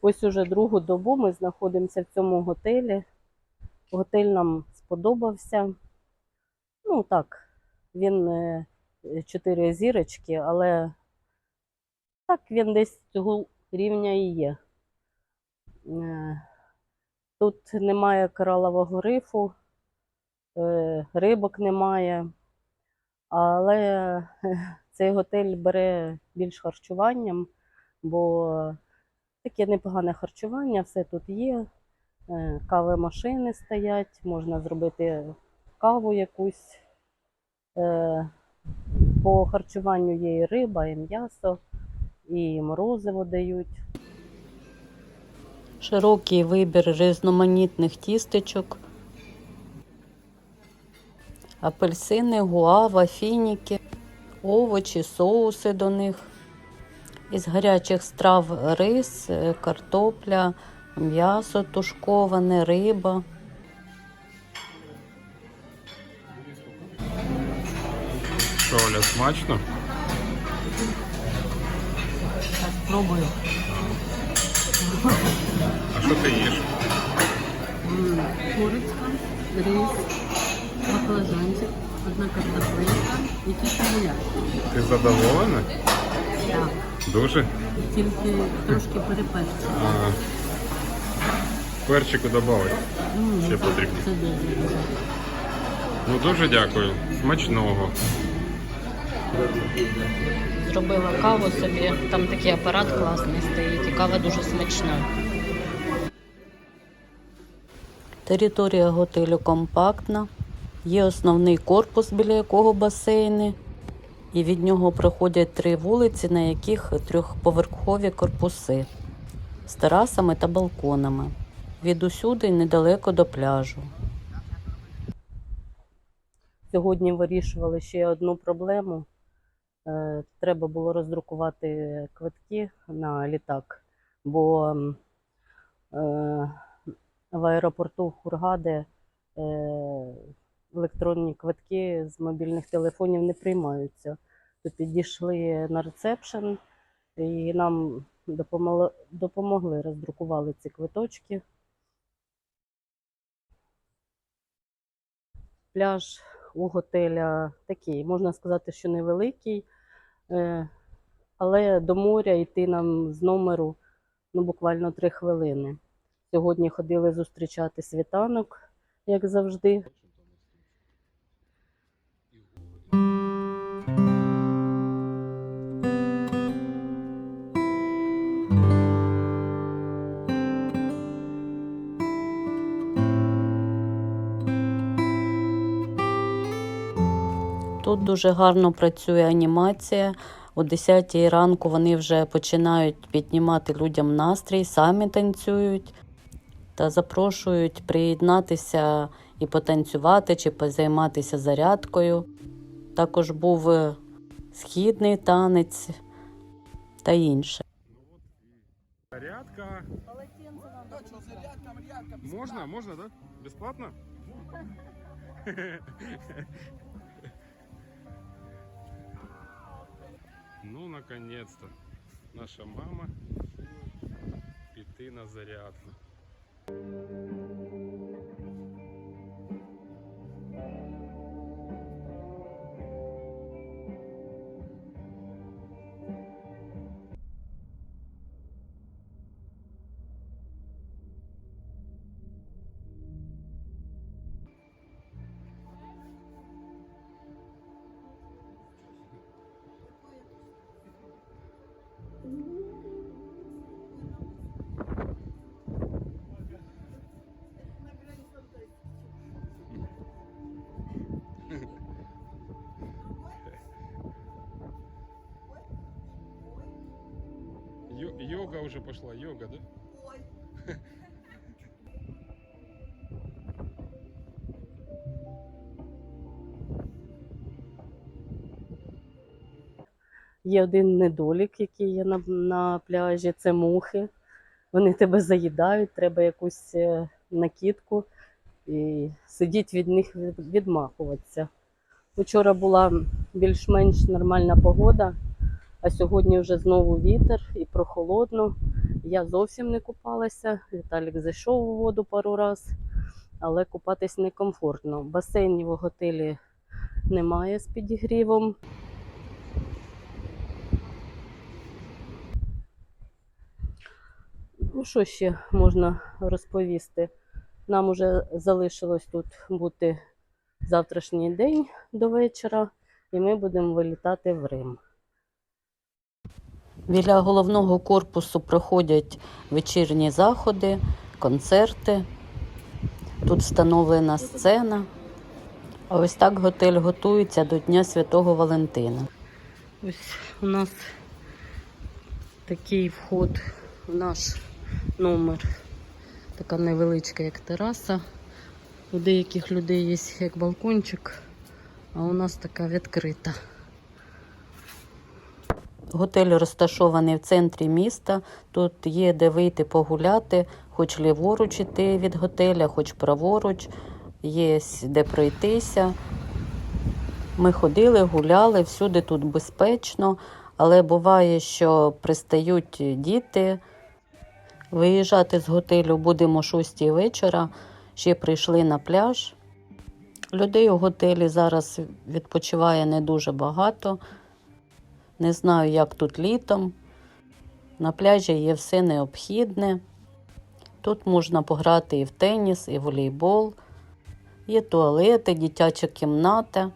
Ось уже другу добу ми знаходимося в цьому готелі. Готель нам сподобався. Ну так, він е, чотири зірочки, але так він десь цього рівня і є. Е, Тут немає коралового рифу, е, рибок немає, але е, цей готель бере більш харчуванням, бо таке непогане харчування, все тут є. Е, Кавомашини стоять, можна зробити каву якусь. Е, По харчуванню є і риба, і м'ясо, і морозиво дають. Широкий вибір різноманітних тістечок. Апельсини, гуава, фініки, овочі, соуси до них. Із гарячих страв рис, е, картопля, м'ясо тушковане, риба. Що, Оля, смачно? Спробую. А що ти їш? Курочка, рис, баклажанчик, одна картоплинка і тільки гуляш. Ти задоволена? Так, Дуже? тільки трошки переперчу. А, перчику додати. Ще потрібно. Це дуже. Ну дуже дякую. Смачного. Зробила каву собі, там такий апарат класний стоїть, і кава дуже смачна. Територія готелю компактна. Є основний корпус, біля якого басейни, і від нього проходять три вулиці, на яких трьохповерхові корпуси з терасами та балконами. Від усюди недалеко до пляжу. Сьогодні вирішували ще одну проблему. Е, Треба було роздрукувати квитки на літак, бо е, в аеропорту Хургаде е, електронні квитки з мобільних телефонів не приймаються. То підійшли на ресепшн і нам допомогли, допомогли роздрукували ці квиточки. Пляж у готеля такий, можна сказати, що невеликий, е, але до моря йти нам з номеру ну, буквально три хвилини. Сьогодні ходили зустрічати світанок, як завжди. Тут дуже гарно працює анімація. О 10 ранку вони вже починають піднімати людям настрій, самі танцюють та запрошують приєднатися і потанцювати чи позайматися зарядкою. Також був е, східний танець та інше. Зарядка. Можна, можна, да? Безплатно? наконец-то. Наша мама піти на зарядку. Йога уже пошла, йога, да? Є один недолік, який є на, на пляжі, це мухи. Вони тебе заїдають, треба якусь е, накидку і сидіть від них відмахуватися. Вчора була більш-менш нормальна погода, а сьогодні вже знову вітер і прохолодно. Я зовсім не купалася. Віталік зайшов у воду пару раз, але купатись некомфортно. Басейнів у готелі немає з підігрівом. Ну, що ще можна розповісти? Нам уже залишилось тут бути завтрашній день до вечора, і ми будемо вилітати в Рим. Біля головного корпусу проходять вечірні заходи, концерти. Тут встановлена сцена. А ось так готель готується до Дня Святого Валентина. Ось у нас такий вход в наш номер. Така невеличка, як тераса. У деяких людей є як балкончик, а у нас така відкрита. Готель розташований в центрі міста. Тут є де вийти погуляти, хоч ліворуч іти від готеля, хоч праворуч, є де пройтися. Ми ходили, гуляли, всюди тут безпечно, але буває, що пристають діти. Виїжджати з готелю будемо о 6 вечора. Ще прийшли на пляж. Людей у готелі зараз відпочиває не дуже багато. Не знаю, як тут літом. На пляжі є все необхідне. Тут можна пограти і в теніс, і в волейбол. Є туалети, дитяча кімната.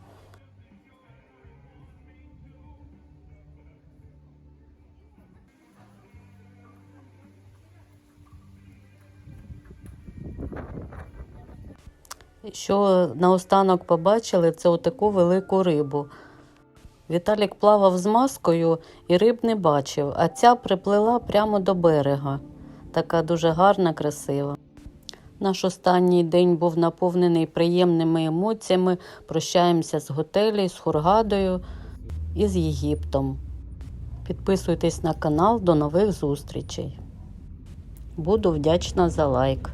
Що наостанок побачили, це отаку велику рибу. Віталік плавав з маскою і риб не бачив, а ця приплила прямо до берега. Така дуже гарна, красива. Наш останній день був наповнений приємними емоціями. Прощаємося з готелі, з Хургадою і з Єгиптом. Підписуйтесь на канал, до нових зустрічей. Буду вдячна за лайк.